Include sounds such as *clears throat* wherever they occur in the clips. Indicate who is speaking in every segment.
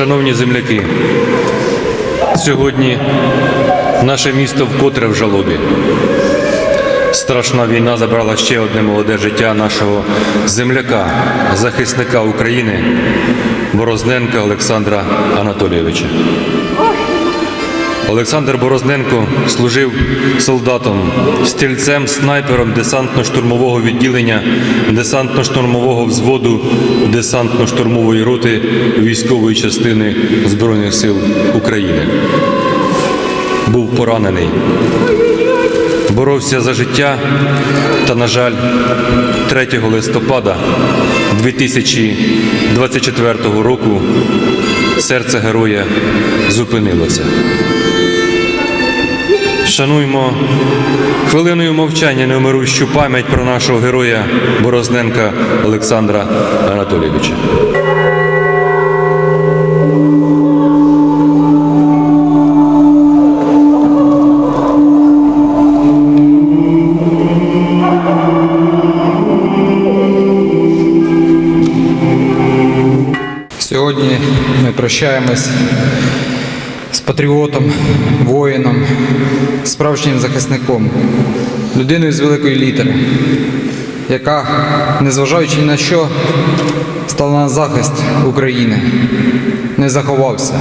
Speaker 1: Шановні земляки, сьогодні наше місто вкотре в жалобі. Страшна війна забрала ще одне молоде життя нашого земляка, захисника України Борозненка Олександра Анатолійовича. Олександр Борозненко служив солдатом, стрільцем, снайпером десантно-штурмового відділення, десантно-штурмового взводу, десантно-штурмової роти військової частини Збройних сил України. Був поранений, боровся за життя та, на жаль, 3 листопада 2024 року серце героя зупинилося. Шануймо хвилиною мовчання неумирущу пам'ять про нашого героя Борозненка Олександра Анатолійовича.
Speaker 2: Сьогодні ми прощаємось з патріотом, воїном, справжнім захисником, людиною з великої літери, яка, незважаючи ні на що, стала на захист України, не заховався,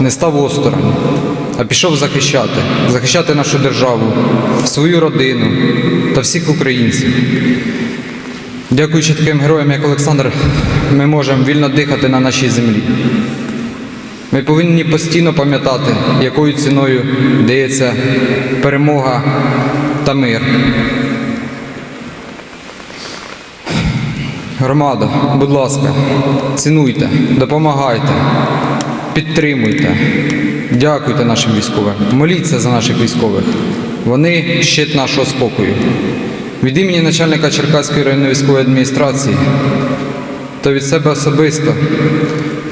Speaker 2: не став осторонь, а пішов захищати, захищати нашу державу, свою родину та всіх українців. Дякуючи таким героям, як Олександр, ми можемо вільно дихати на нашій землі. Ми повинні постійно пам'ятати, якою ціною дається перемога та мир. Громада, будь ласка, цінуйте, допомагайте, підтримуйте, дякуйте нашим військовим, моліться за наших військових. Вони щит нашого спокою. Від імені начальника Черкаської районної військової адміністрації та від себе особисто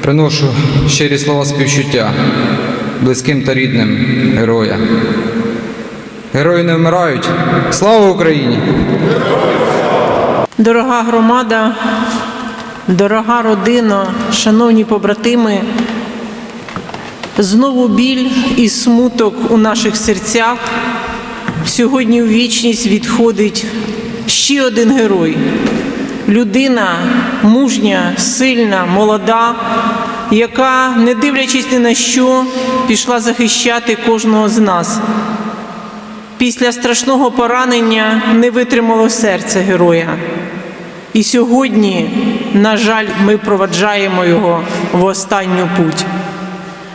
Speaker 2: приношу щирі слова співчуття близьким та рідним героя. Герої не вмирають. Слава Україні!
Speaker 3: Дорога громада, дорога родина, шановні побратими, знову біль і смуток у наших серцях. Сьогодні у вічність відходить ще один герой. Людина мужня, сильна, молода, яка, не дивлячись ні на що, пішла захищати кожного з нас. Після страшного поранення не витримало серце героя. І сьогодні, на жаль, ми проваджаємо його в останню путь.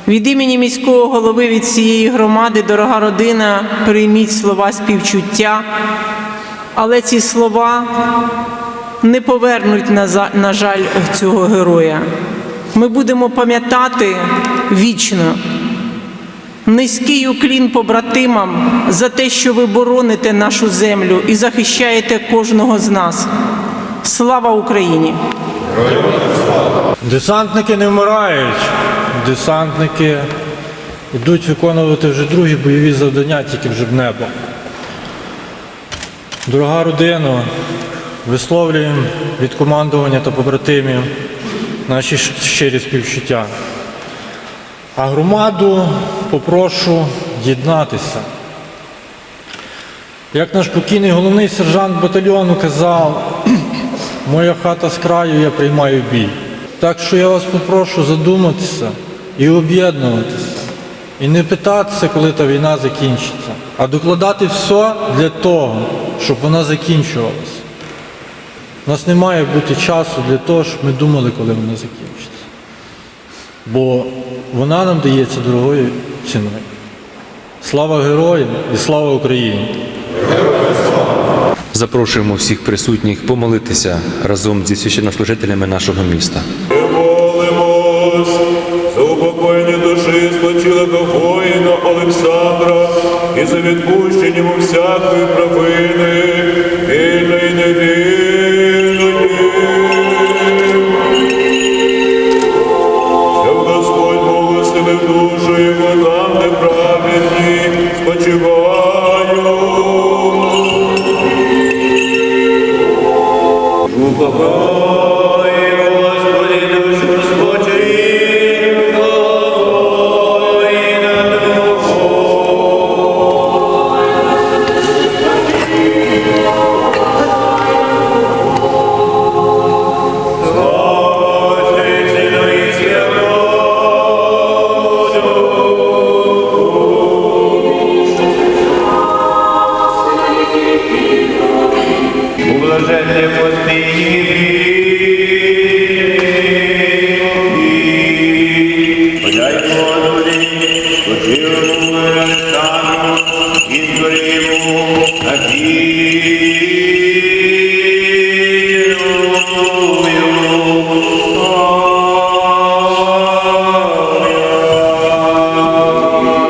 Speaker 3: Від імені міського голови від цієї громади, дорога родина, прийміть слова співчуття, але ці слова не повернуть, на жаль, цього героя. Ми будемо пам'ятати вічно. Низький уклін побратимам за те, що ви бороните нашу землю і захищаєте кожного з нас. Слава Україні!
Speaker 4: Десантники не вмирають. Десантники йдуть виконувати вже другі бойові завдання, тільки вже в небо. Дорога родина, висловлюємо від командування та побратимів наші щирі співчуття. А громаду попрошу єднатися. Як наш покійний головний сержант батальйону казав, *clears throat* Моя хата з краю, я приймаю бій. Так що я вас попрошу задуматися і об'єднуватися. І не питатися, коли та війна закінчиться, а докладати все для того, щоб вона закінчувалася. У нас не має бути часу для того, щоб ми думали, коли вона закінчиться. Бо вона нам дається дорогою ціною. Слава героям і слава Україні!
Speaker 1: Запрошуємо всіх присутніх помолитися разом зі священнослужителями нашого міста.
Speaker 5: Молимось за упокоєння душі спочилого воїна Олександра і за відпущення всякої провини, what you.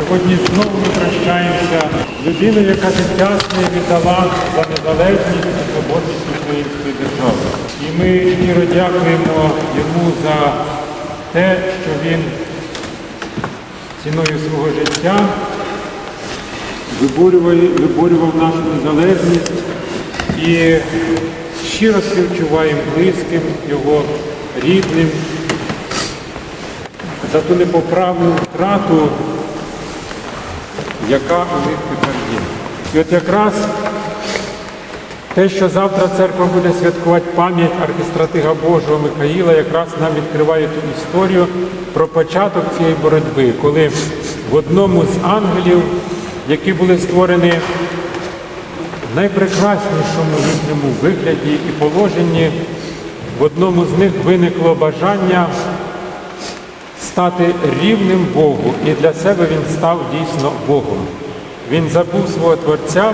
Speaker 6: Сьогодні знову ми прощаємося з людиною, яка життя віддала за незалежність і свободність української держави. І ми щиро дякуємо йому за те, що він ціною свого життя виборював, виборював нашу незалежність і щиро співчуваємо близьким, його рідним за ту непоправну втрату, яка у них тепер є. І от якраз те, що завтра церква буде святкувати пам'ять архістратига Божого Михаїла, якраз нам відкриває ту історію про початок цієї боротьби, коли в одному з ангелів, які були створені в найпрекраснішому їхньому вигляді і положенні, в одному з них виникло бажання стати рівним Богу, і для себе він став дійсно Богом. Він забув свого Творця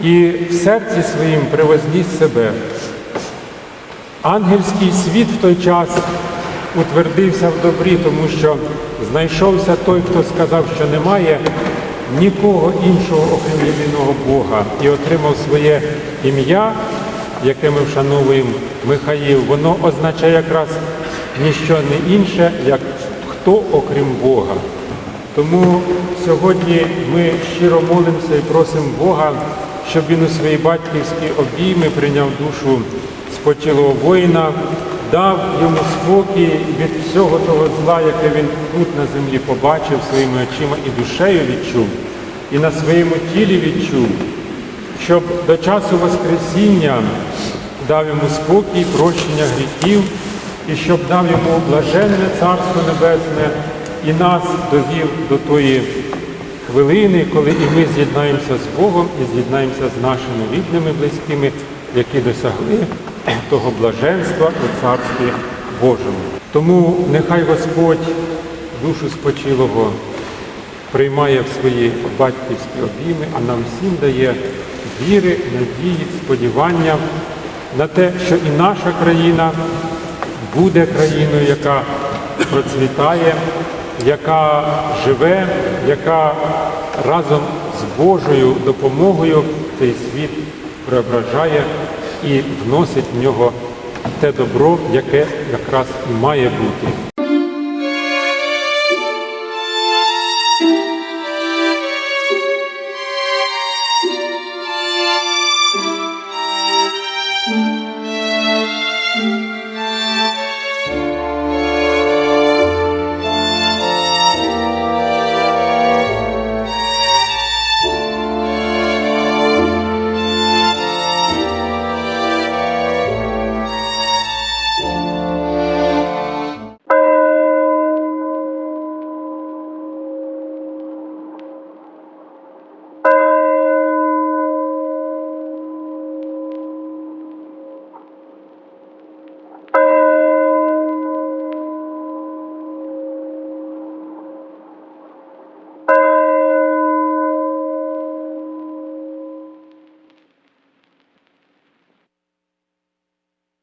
Speaker 6: і в серці своїм привозніс себе. Ангельський світ в той час утвердився в добрі, тому що знайшовся той, хто сказав, що немає нікого іншого, окрім єдиного Бога, і отримав своє ім'я, яке ми вшановуємо Михаїл. Воно означає якраз ніщо не інше, як хто окрім Бога. Тому сьогодні ми щиро молимося і просимо Бога, щоб він у свої батьківські обійми прийняв душу спочилого воїна, дав йому спокій від всього того зла, яке він тут на землі побачив своїми очима і душею відчув, і на своєму тілі відчув, щоб до часу Воскресіння дав йому спокій, прощення гріхів, і щоб дав йому блаженне Царство Небесне і нас довів до тої хвилини, коли і ми з'єднаємося з Богом і з'єднаємося з нашими рідними, близькими, які досягли того блаженства у Царстві Божому. Тому нехай Господь душу спочилого приймає в свої батьківські обійми, а нам всім дає віри, надії, сподівання на те, що і наша країна буде країною, яка процвітає, яка живе, яка разом з Божою допомогою цей світ преображає і вносить в нього те добро, яке якраз і має бути.